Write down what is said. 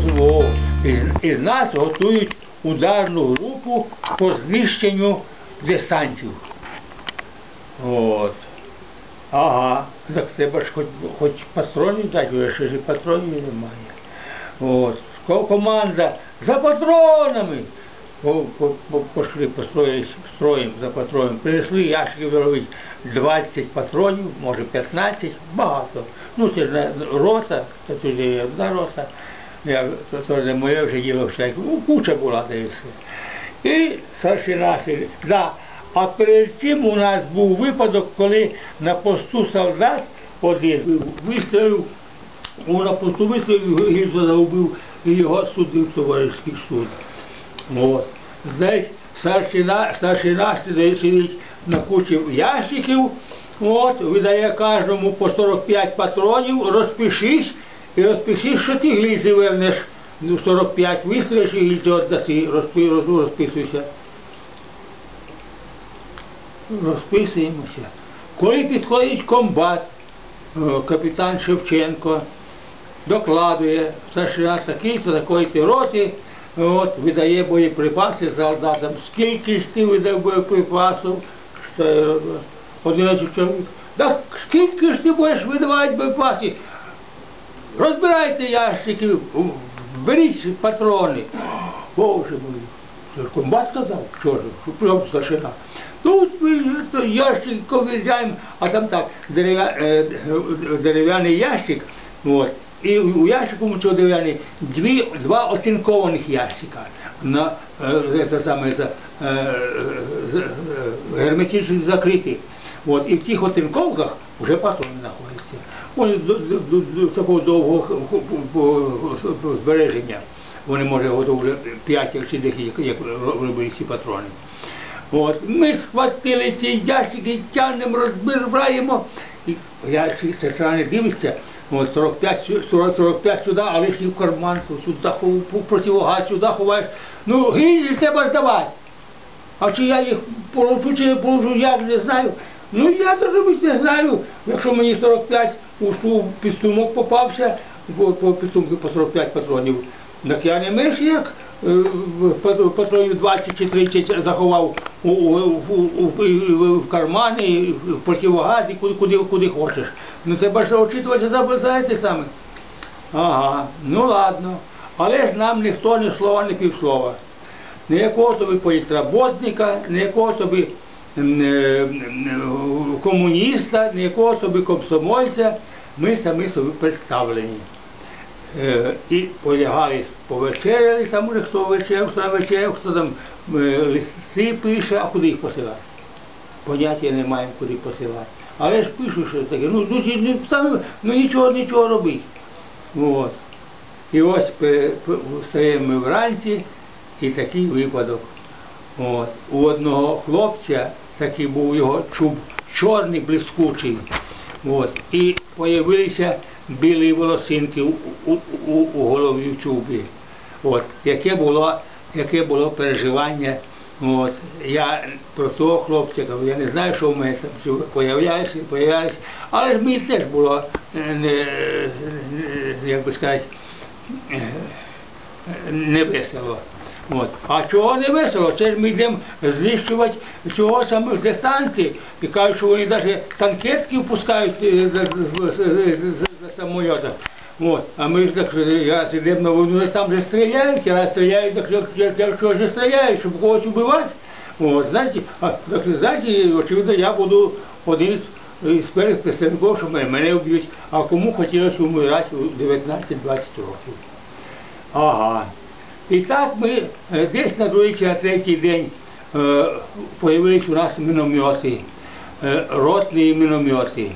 дозволу. Із, нас готують ударну групу по знищенню десантів. От. Ага, так треба ж хоч, хоч патронів дати, бо ще ж патронів немає. От. Команда за патронами. По- по- по- Пошли построїли за патроном. Принесли ящики робити 20 патронів, може 15, багато. Ну це ж рота, це тут є одна рота. Я, то, то не моє вже діло все. Ну, куча була та і все. І старшина сидить. Да. А перед цим у нас був випадок, коли на посту солдат один вистрілив, на посту вистрілив, гільзу загубив і його судив товариський суд. От. Здесь старшина, старшина сидить на кучі ящиків, от, видає кожному по 45 патронів, розпишись, і розпишись, що ти гільзи вернеш. Ну, 45 вистрілиш і гільзи віддаси, розписуйся. Розписуємося. Коли підходить комбат, капітан Шевченко, докладує, старшина такий-то, такої-то роти, от, видає боєприпаси солдатам. Скільки ж ти видав боєприпасів? Роблю? Чоловік. Так скільки ж ти будеш видавати боєприпасів? Розбирайте ящики, беріть патрони. Боже мій. Комбат сказав, що ж, що прям старшина. Тут ми ящик ковиряємо, а там так, дерев'я, е, дерев'яний ящик, от, і у ящику дерев'яний дві, два оцинкованих ящика на це саме, це, е, е, герметично закриті. От, і в цих оцинковках вже патрони знаходяться. Вони до, до, до, до такого довгого збереження. Вони може готові 5 чи 10, як, робили ці патрони. От, ми схватили ці ящики, тягнемо, розбираємо. І ящик сестра не дивиться, от 45, 40, 45 сюди, а лишній в карман, сюди хов- в противогаз, сюди ховаєш. Ну, гільзи треба здавати. А чи я їх положу, чи не положу, я не знаю. Ну я навіть не знаю, якщо мені 45 у су- під сумок попався, по, по по 45 патронів, я не менш як е, патронів 20 чи 30 заховав у, у, у, у, в кармані, в противогазі, куди, куди, куди хочеш. Ну треба ж очитувати за, за те саме. Ага, ну ладно. Але ж нам ніхто ні слова, ні півслова ніякого тобі політработника, ніякого тобі е, комуніста, ніякого тобі комсомольця, ми самі собі представлені. Е, І полягали, повечеряли, там уже хто вечеряв, хто вечеряв, хто там е, листи пише, а куди їх посилати? Поняття не маємо, куди посилати. Але ж пишуть, що таке, ну, ну, чи- ну, ну нічого, нічого робити. От. І ось встаємо ми вранці, і такий випадок. От. У одного хлопця такий був його чуб чорний, блискучий. От. І появилися білі волосинки у, у, у, у голові в чубі. От. Яке було, яке було переживання. От. Я про того хлопця кажу, я не знаю, що в мене там появляєшся, появляєшся. Але ж мені теж було, е, не, не, як би сказати, е, не весело. От. А чого не весело? Це ж ми йдемо знищувати цього саме дистанції. І кажуть, що вони навіть танкетки впускають е, за, самоліта. От. А ми ж так, я йдемо на війну, там же стріляють, а стріляють, так що, ж стріляють, щоб когось убивати. От, знаєте, а, так, знаєте, очевидно, я буду один з, перших представників, що мене, мене вб'ють. А кому хотілося вмирати у 19-20 років. Ага. І так ми е, десь на другий чи на третій день е, появились у нас міномети, е, ротні міномети.